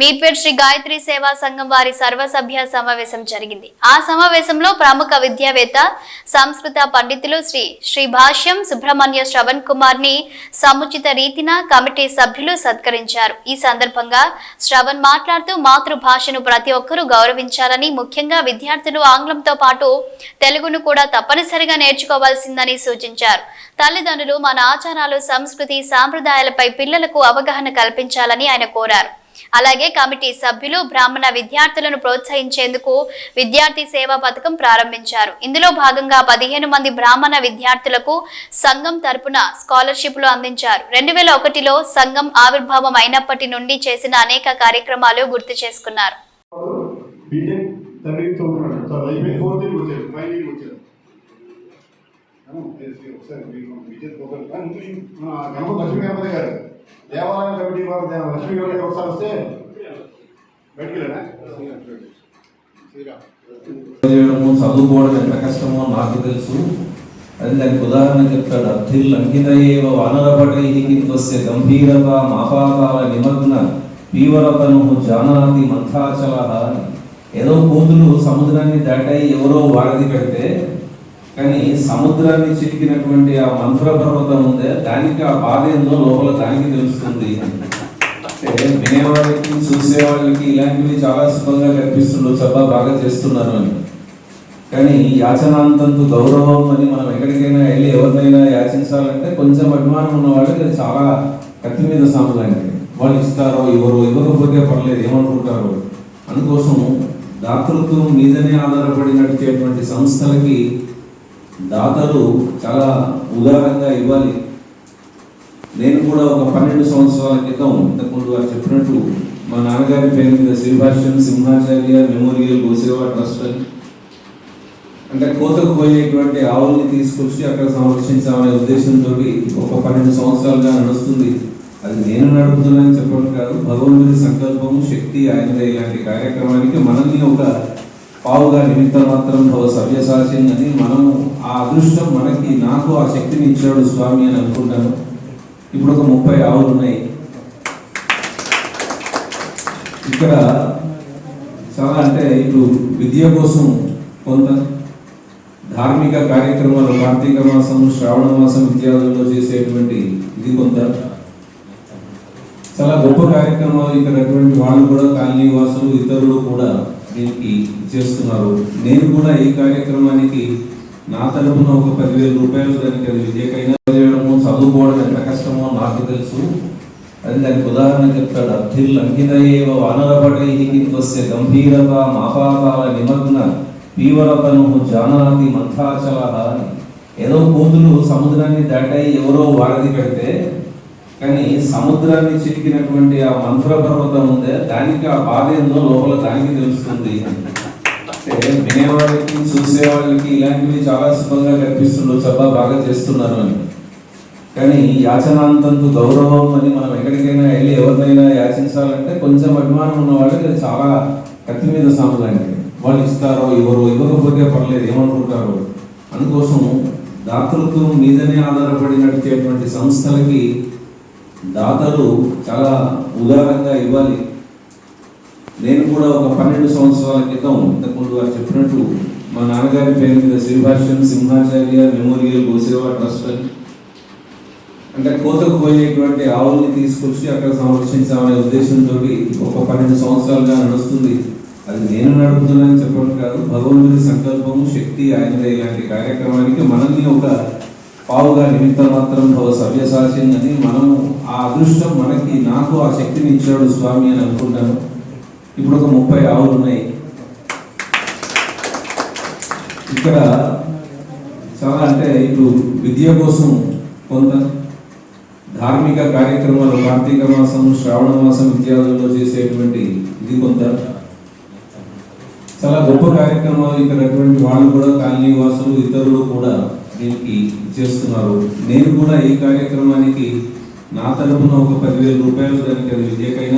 మీర్పేట్ శ్రీ గాయత్రి సేవా సంఘం వారి సర్వసభ్య సమావేశం జరిగింది. ఆ సమావేశంలో ప్రముఖ విద్యావేత్త సంస్కృత పండితులు శ్రీ శ్రీ భాష్యం సుబ్రహ్మణ్య శ్రవణ్ కుమార్ని సముచిత రీతిన కమిటీ సభ్యులు సత్కరించారు. ఈ సందర్భంగా శ్రవణ్ మాట్లాడుతూ మాతృభాషను ప్రతి ఒక్కరూ గౌరవించాలని ముఖ్యంగా విద్యార్థులు ఆంగ్లంతో పాటు తెలుగును కూడా తప్పనిసరిగా నేర్చుకోవాల్సిందని సూచించారు. తల్లిదండ్రులు మన ఆచారాలు సంస్కృతి సాంప్రదాయాలపై పిల్లలకు అవగాహన కల్పించాలని ఆయన కోరారు. అలాగే కమిటీ సభ్యులు బ్రాహ్మణ విద్యార్థులను ప్రోత్సహించేందుకు విద్యార్థి సేవా పథకం ప్రారంభించారు. ఇందులో భాగంగా పదిహేను మంది బ్రాహ్మణ విద్యార్థులకు సంఘం తరపున స్కాలర్షిప్లు అందించారు. రెండు వేల ఒకటిలో సంఘం ఆవిర్భావం అయినప్పటి నుండి చేసిన అనేక కార్యక్రమాలు గుర్తు చేసుకున్నారు. ఒకసారి దేవాలయం కమిటీ వారు లక్ష్మీ గణపతి గారు ఒకసారి వస్తే? చేయడము చదువుకోవడం ఎంత కష్టమో నాకు తెలుసు. అది దానికి ఉదాహరణ చెప్తాడు అర్థిల్ అంకితయేవ ఏవ వానరపటై కిందొస్తే గంభీరత మాపాతాల నిమగ్న తీవ్రతను జానాతి మంథాచల ఏదో కోతులు సముద్రాన్ని దాటాయి ఎవరో వారధి పెడితే కానీ సముద్రాన్ని చిరికినటువంటి ఆ మంత్ర పర్వతం ఉందే దానికి ఆ బాధ ఏందో లోపల దానికి తెలుస్తుంది. అంటే వినేవాళ్ళకి చూసేవాళ్ళకి ఇలాంటివి చాలా సుఖంగా కనిపిస్తుండ్రు చాలా బాగా చేస్తున్నారు అని. కానీ యాచనాంతంతు గౌరవం అని మనం ఎక్కడికైనా వెళ్ళి ఎవరినైనా యాచించాలంటే కొంచెం అభిమానం ఉన్న వాళ్ళకి అది చాలా కత్తి మీద సాములాంటిది వాళ్ళు ఇస్తారో ఇవ్వరో ఇవ్వకపోతే పర్లేదు ఏమనుకుంటారో. అందుకోసం దాతృత్వం మీదనే ఆధారపడి నడిచేటువంటి సంస్థలకి దాతలు చాలా ఉదారంగా ఇవ్వాలి. నేను కూడా ఒక పన్నెండు సంవత్సరాల క్రితం ఇంతకుముందు వారు చెప్పినట్టు మా నాన్నగారి పేరు మీద శ్రీభాష్యం సింహాచార్య మెమోరియల్ గోసేవా ట్రస్ట్ అని. అంటే కోతకు పోయేటువంటి ఆవుల్ని తీసుకొచ్చి అక్కడ సంరక్షించాలనే ఉద్దేశంతో ఒక పన్నెండు సంవత్సరాలుగా నడుస్తుంది. అది నేను నడుపుతున్నానని చెప్పడం కాదు భగవంతుని సంకల్పము శక్తి ఆయనదే ఇలాంటి కార్యక్రమానికి మనల్ని ఒక పావుగా నిమిత్త మాత్రం భవ సవ్యసాచి అని మనము ఆ అదృష్టం మనకి నాకు ఆ శక్తిని ఇచ్చాడు స్వామి అని అనుకుంటాను. ఇప్పుడు ఒక ముప్పై ఆవులు ఉన్నాయి. ఇక్కడ చాలా అంటే ఇప్పుడు విద్య కోసం కొంత ధార్మిక కార్యక్రమాలు కార్తీక మాసం శ్రావణ మాసం ఇత్యాదుల్లో చేసేటువంటి ఇది కొంత. చాలా గొప్ప కార్యక్రమాలు ఇక్కడ అటువంటి వాళ్ళు కూడా కాలనీ వాసులు ఇతరులు కూడా దీనికి చేస్తున్నారు నేను కూడా ఈ కార్యక్రమానికి నా తరపున ఒక పదివేల రూపాయలు దానికి అది విద్యకైనా చేయడము చదువుకోవడం ఎంత కష్టమో నాకు తెలుసు అది దానికి ఉదాహరణ చెప్తాడు అర్థిల్ అంకిత ఏవ వానరపటై కిందొస్తే గంభీరత మాపాతాల నిమగ్న పీవరతను జానాతి మంథాచల అని. ఏదో కోతులు సముద్రాన్ని దాటాయి ఎవరో వారధి పెడితే కానీ సముద్రాన్ని చిక్కినటువంటి ఆ మంత్ర పర్వతం ఉందే దానికి ఆ బాధ ఏందో లోపల దానికి తెలుస్తుంది. అంటే వినేవాళ్ళకి చూసేవాళ్ళకి ఇలాంటివి చాలా సుఖంగా కనిపిస్తుండొచ్చు చాలా బాగా చేస్తున్నారు అని. కానీ యాచనాంతంతు గౌరవం అని మనం ఎక్కడికైనా వెళ్ళి ఎవరినైనా యాచించాలంటే కొంచెం అభిమానం ఉన్న వాళ్ళకి చాలా కత్తి మీద సాములండి వాళ్ళు ఇస్తారో ఇవ్వరో ఇవ్వకపోతే పర్లేదు ఏమనుకుంటారు. అందుకోసం దాతృత్వం మీదనే ఆధారపడి నడిచేటువంటి సంస్థలకి దాతలు చాలా ఉదారంగా ఇవ్వాలి. నేను కూడా ఒక పన్నెండు సంవత్సరాల క్రితం ఇంతకుముందు వారు చెప్పినట్టు మా నాన్నగారి పేరు మీద శ్రీభాష్యం సింహాచార్య మెమోరియల్ గోసేవా ట్రస్ట్ అని. అంటే కోతకు పోయేటువంటి ఆవుల్ని తీసుకొచ్చి అక్కడ సంరక్షించాలనే ఉద్దేశంతో ఒక పన్నెండు సంవత్సరాలుగా నడుస్తుంది. అది నేను నడుపుతున్నానని చెప్పడం కాదు భగవంతుని సంకల్పము శక్తి ఆయన ఇలాంటి కార్యక్రమానికి మనల్ని ఒక పావుగా నిమిత్త మాత్రం భవ సవ్యసాచి అని మనము ఆ అదృష్టం మనకి నాకు ఆ శక్తిని ఇచ్చాడు స్వామి అని అనుకుంటాను. ఇప్పుడు ఒక ముప్పై ఆవులు ఉన్నాయి. ఇక్కడ చాలా అంటే ఇప్పుడు విద్య కోసం కొంత ధార్మిక కార్యక్రమాలు కార్తీక మాసం శ్రావణ మాసం ఇత్యాదుల్లో చేసేటువంటి ఇది కొంత. చాలా గొప్ప కార్యక్రమాలు ఇక్కడ అటువంటి వాళ్ళు కూడా కాలనీ వాసులు ఇతరులు కూడా దీనికి చేస్తున్నారు. నేను కూడా ఈ కార్యక్రమానికి నా తరపున ఒక పదివేల రూపాయలు దానికి అది విద్యకైనా